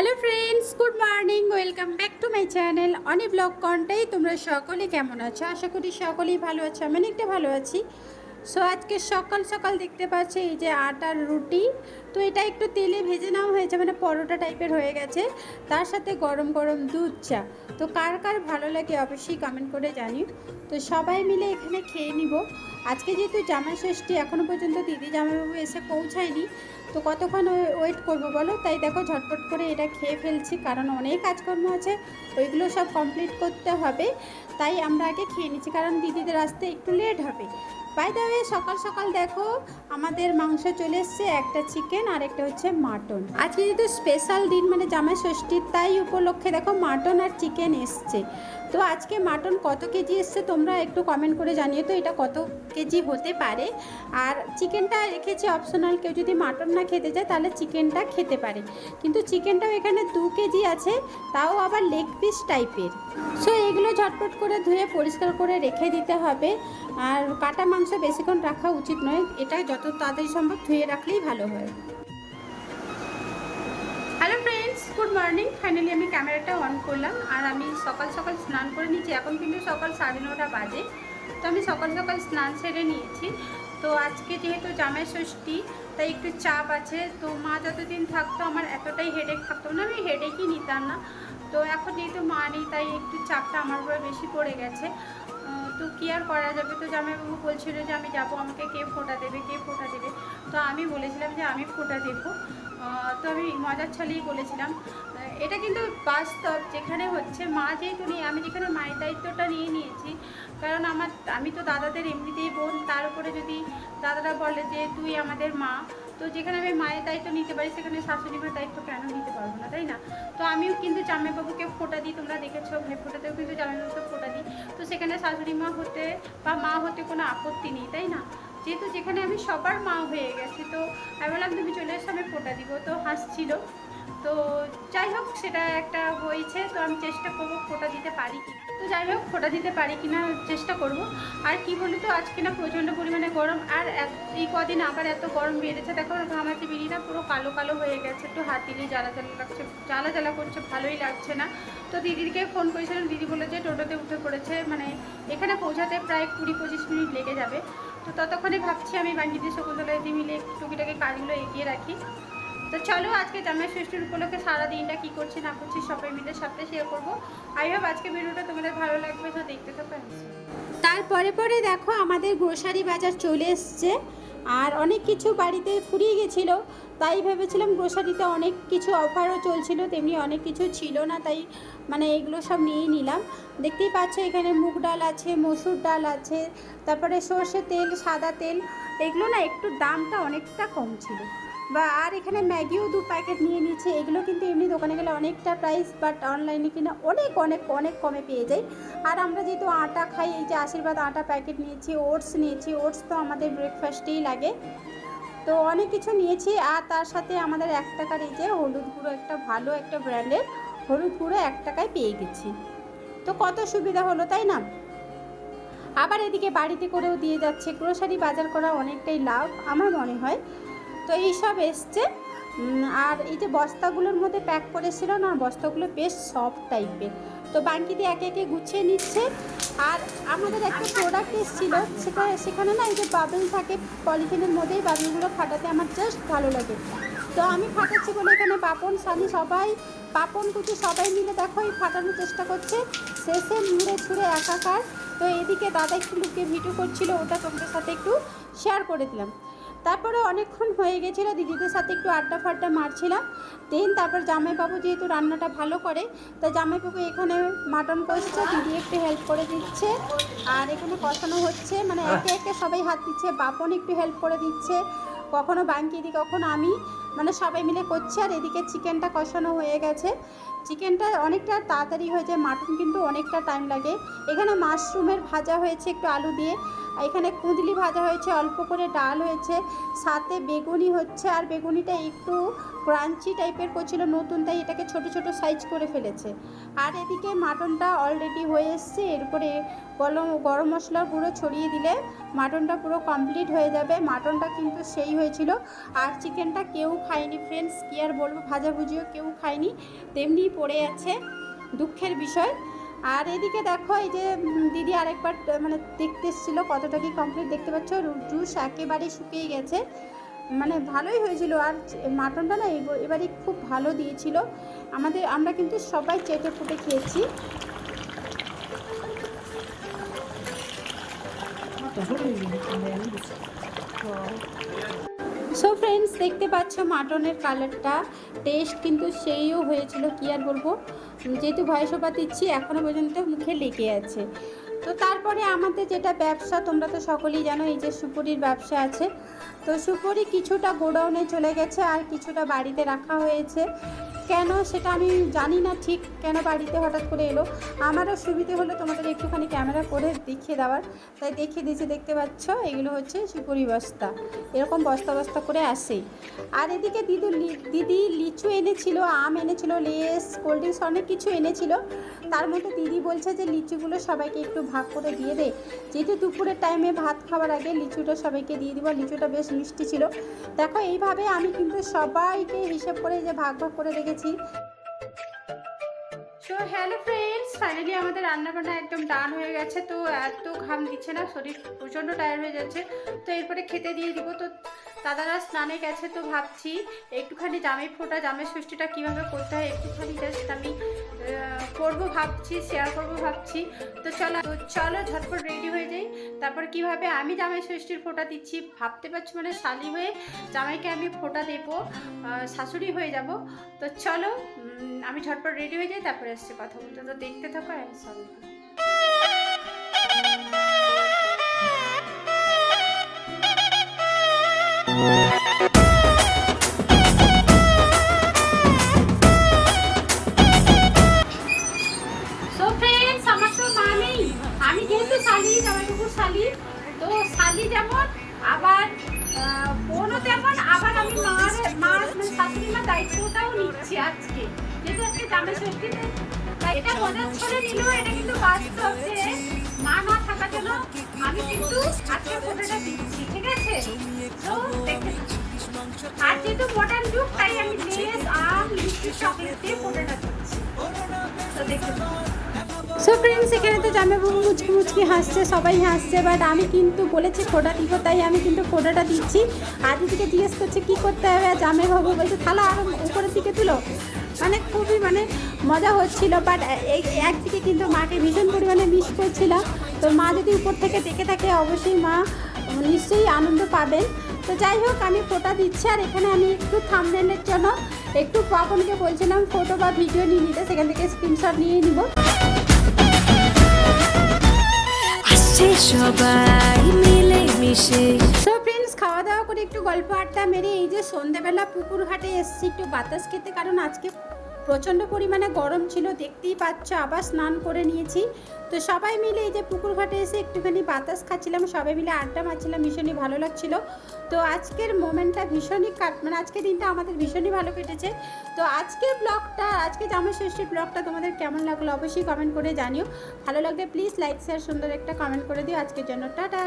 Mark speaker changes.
Speaker 1: Hello friends good morning welcome back to my channel Oni blog Contai তোমরা সকলে কেমন আছো? আশা করি সকলেই ভালো আছো, আমি অনেকটা ভালো আছি। সো আজকে সকাল সকাল দেখতে পাচ্ছি এই যে আটার রুটি। তো এটা একটু তেলে ভেজে নেওয়া হয়েছে মানে পরোটা টাইপের হয়ে গেছে। তার সাথে গরম গরম দুধ চা। তো কার কার ভালো লাগে অবশ্যই কমেন্ট করে জানি তো সবাই মিলে এখানে খেয়ে নিব। আজকে যেহেতু জামাই ষষ্ঠী এখনও পর্যন্ত দিদি জামাইবাবু এসে পৌঁছায়নি। তো কতক্ষণ ওয়েট করব বলো? তাই দেখো ঝটপট করে এটা খেয়ে ফেলছি, কারণ অনেক কাজকর্ম আছে। ওইগুলো সব কমপ্লিট করতে হবে। তাই আমরা আগে খেয়ে নিচ্ছি, কারণ দিদিদের আসতে একটু লেট হবে। বাই দ্য ওয়ে সকাল সকাল দেখো, আমাদের মাংস চলে এসছে, একটা চিকেন আর একটা হচ্ছে মাটন আজকে যেহেতু স্পেশাল দিন মানে জামাই ষষ্ঠীর তাই উপলক্ষে দেখো মাটন আর চিকেন এসছে। তো আজকে মাটন কত কেজি এসছে, তোমরা একটু কমেন্ট করে জানিয়ে তো এটা কত কেজি হতে পারে। আর চিকেনটা রেখেছি অপশনাল কেউ যদি মাটন না খেতে চায়, তাহলে চিকেনটা খেতে পারে। কিন্তু চিকেনটাও এখানে দু কেজি আছে, তাও আবার লেগ পিস টাইপের সো এগুলো ঝটপট করে ধুয়ে পরিষ্কার করে রেখে দিতে হবে। আর কাটা মাংস বেশিক্ষণ রাখা উচিত নয়, এটা যত তাড়াতাড়ি সম্ভব ধুয়ে রাখলেই ভালো হয়। Hello friends good morning finally আমি ক্যামেরাটা অন করলাম। আর আমি সকাল সকাল স্নান করে নিয়েছি এখন কিন্তু সকাল সাড়ে নটা বাজে। তো আমি সকাল সকাল স্নান সেরে নিয়েছি। তো আজকে যেহেতু জামাই ষষ্ঠী, তাই একটু চাপ আছে। তো মা যতদিন থাকতো আমার এতটাই হেডেক থাকতো না, আমি হেডেকই নিতাম না। তো এখন যেহেতু মা নেই, তাই একটু চাপটা আমার উপরে বেশি পড়ে গেছে। তো কী আর করা যাবে? তো জামাইবাবু বলছিল যে আমি যাব, আমাকে কে ফোটা দেবে, কে ফোটা দেবে? তো আমি বলেছিলাম যে আমি ফোটা দেবো। তো আমি মজার ছলেই বলেছিলাম। এটা কিন্তু বাস্তব। যেখানে হচ্ছে মা যেহেতু নেই, আমি যেখানে মায়ের দায়িত্বটা নিয়ে নিয়েছি, কারণ আমার, আমি তো দাদাদের এমনিতেই বোন, তার উপরে যদি দাদারা বলে যে তুই আমাদের মা, তো যেখানে আমি মায়ের দায়িত্ব নিতে পারি, সেখানে শাশুড়ি মার দায়িত্ব কেন নিতে পারব না, তাই না? তো আমিও কিন্তু জামাইবাবুকে ফোটা দিই, তোমরা দেখেছ ভাই ফোটাতেও কিন্তু জামাইবাবুকে ফোটা দিই। তো সেখানে শাশুড়ি মা হতে বা মা হতে কোনো আপত্তি নেই, তাই না? যেহেতু যেখানে আমি সবার মা হয়ে গেছি, তো আমি বললাম তুমি চলে এসো, আমি ফোটা দিব। তো হাসছিল। তো যাই হোক, সেটা একটা হয়েছে, তো আমি চেষ্টা করব ফোটা দিতে পারি কিনা তো যাই হোক, ফোটা দিতে পারি কিনা চেষ্টা করব। আর কি বলি তো আজকে না প্রচণ্ড পরিমাণে গরম, আর এই কদিন আবার এত গরম বেড়েছে, দেখো ঘামাচি বিড়িটা পুরো কালো কালো হয়ে গেছে, একটু হাত দিলে, জ্বালা জ্বালা লাগছে, জ্বালা জ্বালা করছে, ভালোই লাগছে না। তো দিদিকে ফোন করেছিলাম, দিদি বলে যে টোটোতে উঠে পড়েছে মানে এখানে পৌঁছাতে প্রায় কুড়ি পঁচিশ মিনিট লেগে যাবে। তো ততক্ষণে ভাবছি আমি বাঙ্গিতে শকুন্তলায় দিয়ে মিলে টুকিটাকে কাজগুলো এগিয়ে রাখি। তো চলো আজকে জামাই ষষ্ঠীর উপলক্ষে সারা দিনটা কী করছি, না করছি, সবাই মিলে সাথে শেয়ার করব। আই হোপ আজকে ভিডিওটা তোমাদের ভালো লাগবে, তো দেখতে থাকো তারপরে পরে দেখো আমাদের গ্রোসারি বাজার চলে এসছে, আর অনেক কিছু বাড়িতে ফুরিয়ে গেছিল। তাই ভেবেছিলাম গ্রোসারিতে অনেক কিছু অফারও চলছিল, তেমনি অনেক কিছু ছিল না, তাই মানে এগুলো সব নিয়ে নিলাম। দেখতেই পাচ্ছ এখানে মুগ ডাল আছে, মসুর ডাল আছে, তারপরে সর্ষে তেল, সাদা তেল। এগুলো না একটু দামটা অনেকটা কম ছিল। বা আর এখানে ম্যাগিও দু প্যাকেট নিয়ে নিচ্ছে। এগুলো কিন্তু এমনি দোকানে গেলে অনেকটা প্রাইস বাট অনলাইনে কিনা অনেক অনেক অনেক কমে পেয়ে যাই। আর আমরা যেহেতু আটা খাই, এই যে আশীর্বাদ আটা প্যাকেট নিয়েছি ওটস নিয়েছি ওটস তো আমাদের ব্রেকফাস্টেই লাগে। তো অনেক কিছু নিয়েছি, আর তার সাথে আমাদের এক টাকার এই যে হলুদ গুঁড়ো, একটা ভালো একটা ব্র্যান্ডের হলুদ গুঁড়ো এক টাকায় পেয়ে গেছি। তো কত সুবিধা হলো, তাই না? আবার এদিকে বাড়িতে করেও দিয়ে যাচ্ছে। গ্রোসারি বাজার করা অনেকটাই লাভ, আমার মনে হয়। তো এই সব এসছে আর এই যে বস্তাগুলোর মধ্যে প্যাক করেছিল না, বস্তাগুলো বেশ সফট টাইপের তো বাঙ্কিতে একে একে গুছিয়ে নিচ্ছে। আর আমাদের একটা প্রোডাক্ট এসেছিল সেখানে সেখানে না এই যে বাবেল থাকে পলিথিনের মধ্যেই বাবেলগুলো ফাটাতে আমার জাস্ট ভালো লাগে। তো আমি ফাটাচ্ছি বলে এখানে পাপন সানি সবাই, পাপন কুচি সবাই মিলে দেখো এই ফাটানোর চেষ্টা করছে। শেষে মুড়ে ছুঁড়ে একাকার। তো এদিকে দাদা একটু লুকিয়ে ভিডিও করছিল, ওটা তোমাদের সাথে একটু শেয়ার করে দিলাম। তারপরে অনেকক্ষণ হয়ে গেছিল দিদিদের সাথে একটু আড্ডা ফাড্ডা মারছিলাম। দেন তারপর জামাইবাবু যেহেতু রান্নাটা ভালো করে তা জামাইবাবু এখানে মাটন কষছে দিদি একটু হেল্প করে দিচ্ছে। আর এখানে কষানো হচ্ছে মানে একে একে সবাই হাত দিচ্ছে বাপন একটু হেল্প করে দিচ্ছে। কখনো বাঙ্কি দি কখনো আমি। মানে সবাই মিলে করছে আর এদিকে চিকেনটা কষানো হয়ে গেছে। চিকেনটা অনেকটা তাড়াতাড়ি হয়ে যায় মাটন কিন্তু অনেকটা টাইম লাগে। এখানে মাশরুমের ভাজা হয়েছে একটু আলু দিয়ে। এখানে কুঁদলি ভাজা হয়েছে, অল্প করে ডাল হয়েছে। সাথে বেগুনি হচ্ছে, আর বেগুনিটা একটু ক্রাঞ্চি টাইপের করছিল, নতুন তাই এটাকে ছোট ছোট সাইজ করে ফেলেছে। আর এদিকে মাটনটা অলরেডি হয়ে এসছে, এরপরে গরম গরম মশলার গুঁড়ো ছড়িয়ে দিলে মাটনটা পুরো কমপ্লিট হয়ে যাবে। মাটনটা কিন্তু সেই হয়েছিল। আর চিকেনটা কেউ খায়নি ফ্রেন্ডস কী আর বলব ভাজাভুজিও কেউ খায়নি তেমনি পড়ে আছে দুঃখের বিষয়। আর এদিকে দেখো এই যে দিদি আরেকবার মানে দেখতে এসেছিল কতটা কি কমপ্লিট দেখতে পাচ্ছ? জুস একেবারে শুকিয়ে গেছে। মানে ভালোই হয়েছিল আর মাটনটা না এব- এবারে খুব ভালো দিয়েছিল। আমাদের আমরা কিন্তু সবাই চেটে ফুটে খেয়েছি। সো ফ্রেন্ডস দেখতে পাচ্ছ মাটনের কালারটা টেস্ট কিন্তু সেইও হয়েছিল, কি আর বলব? যেহেতু ভয়েস দিচ্ছি এখনও পর্যন্ত মুখে লেগে আছে। তো তারপরে আমাদের যেটা ব্যবসা, তোমরা তো সকলেই জানো, এই যে সুপুরির ব্যবসা আছে। তো সুপুরি কিছুটা গোডাউনে চলে গেছে, আর কিছুটা বাড়িতে রাখা হয়েছে। কেন সেটা আমি জানি না ঠিক কেন বাড়িতে হঠাৎ করে এলো। আমারও সুবিধে হলো তোমাদের একটুখানি ক্যামেরা করে দেখিয়ে দেওয়ার। তাই দেখিয়ে দিয়েছি, দেখতে পাচ্ছ? এগুলো হচ্ছে সুপুরি বস্তা। এরকম বস্তা বস্তা করে আসে। আর এদিকে দিদু দিদি লিচু এনেছিল, আম এনেছিল, লেস, কোল্ড ড্রিঙ্কস অনেক কিছু এনেছিল। তার মধ্যে দিদি বলছে যে লিচুগুলো সবাইকে একটু ভাগ করে দিয়ে দে। যেহেতু দুপুরের টাইমে ভাত খাওয়ার আগে লিচুটা সবাইকে দিয়ে দিব, লিচুটা বেশ মিষ্টি ছিল। দেখো, এইভাবে আমি কিন্তু সবাইকে হিসেব করে যে ভাগ ভাগ করে রেখেছি। সো হ্যালো ফ্রেন্ডস ফাইনালি আমাদের রান্নাবান্না একদম ডান হয়ে গেছে, তো এত ঘাম দিচ্ছে না, শরীর প্রচণ্ড টায়ার হয়ে যাচ্ছে, তো এরপরে খেতে দিয়ে দিব, তো দাদারা স্নানে গেছে তো ভাবছি, একটুখানি জামে ফোটা জামের ষষ্ঠীটা কীভাবে করতে হয় একটুখানি জাস্ট আমি করব ভাবছি শেয়ার করব ভাবছি। তো চলো তো চলো ঝটপট রেডি হয়ে যাই। তারপর কীভাবে আমি জামাই ষষ্ঠীর ফোঁটা দিচ্ছি ভাবতে পারছি মানে শালি হয়ে জামাইকে আমি ফোঁটা দেবো শাশুড়ি হয়ে যাব। তো চলো আমি ঝটপট রেডি হয়ে যাই, তারপরে আসছে কথা বলতে। তো দেখতে থাকো আমি সঙ্গে আমি যেহেতু শালি শালি, তো শালি যেমন, আবার বোনও তেমন, আবার আমি মার মানে দায়িত্বটাও নিচ্ছি আজকে। এটা মজার ছড়ে নিল এটা কিন্তু বাস্তব যে মা না জন্য আমি কিন্তু আজকে ফটোটা দিচ্ছি ঠিক আছে? তো থাকো। আর যেহেতু মডার্ন যুগ, তাই আমি লেস আম চকলেট দিয়ে ফটোটা তো সো ফ্রেন্ডস এখানে তো মুচকি মুচকি হাসছে, সবাই হাসছে বাট আমি কিন্তু বলেছি ফোটা দিব, তাই আমি কিন্তু ফোটাটা দিচ্ছি। আর দিদিকে জিজ্ঞেস করছে, কী করতে হবে? আর জামাইবাবু বলছে তাহলে আরও উপরের দিকে তুলো। মানে খুবই মানে মজা হচ্ছিল বাট একদিকে কিন্তু মাকে ভীষণ পরিমাণে মিস করছিলাম। তো মা যদি উপর থেকে দেখে থাকে অবশ্যই মা নিশ্চয়ই আনন্দ পাবেন। তো যাই হোক আমি ফোটা দিচ্ছি আর এখানে আমি একটু থামনেলের জন্য একটু পাপনকে বলছিলাম ফটো বা ভিডিও নিয়ে নিতে সেখান থেকে স্ক্রিনশট নিয়ে নিব।
Speaker 2: সবাই মিলে মিশে।
Speaker 1: খাওয়া দাওয়া করে একটু গল্প আড্ডা মেরে এই যে সন্ধেবেলা পুকুর ঘাটে এসেছি, একটু বাতাস খেতে। কারণ আজকে প্রচণ্ড পরিমাণে গরম ছিল, দেখতেই পাচ্ছ আবার স্নান করে নিয়েছি। তো সবাই মিলে এই যে পুকুর ঘাটে এসে একটুখানি বাতাস খাচ্ছিলাম, সবাই মিলে আড্ডা মারছিলাম, ভীষণই ভালো লাগছিল। তো আজকের মোমেন্টটা ভীষণই কাট মানে আজকের দিনটা আমাদের ভীষণই ভালো কেটেছে। তো আজকের ব্লগটা, আজকে জামাই ষষ্ঠীর ব্লগটা তোমাদের কেমন লাগল অবশ্যই কমেন্ট করে জানিও। ভালো লাগলে প্লিজ লাইক শেয়ার সুন্দর একটা কমেন্ট করে দিও। আজকের জন্য টাটা।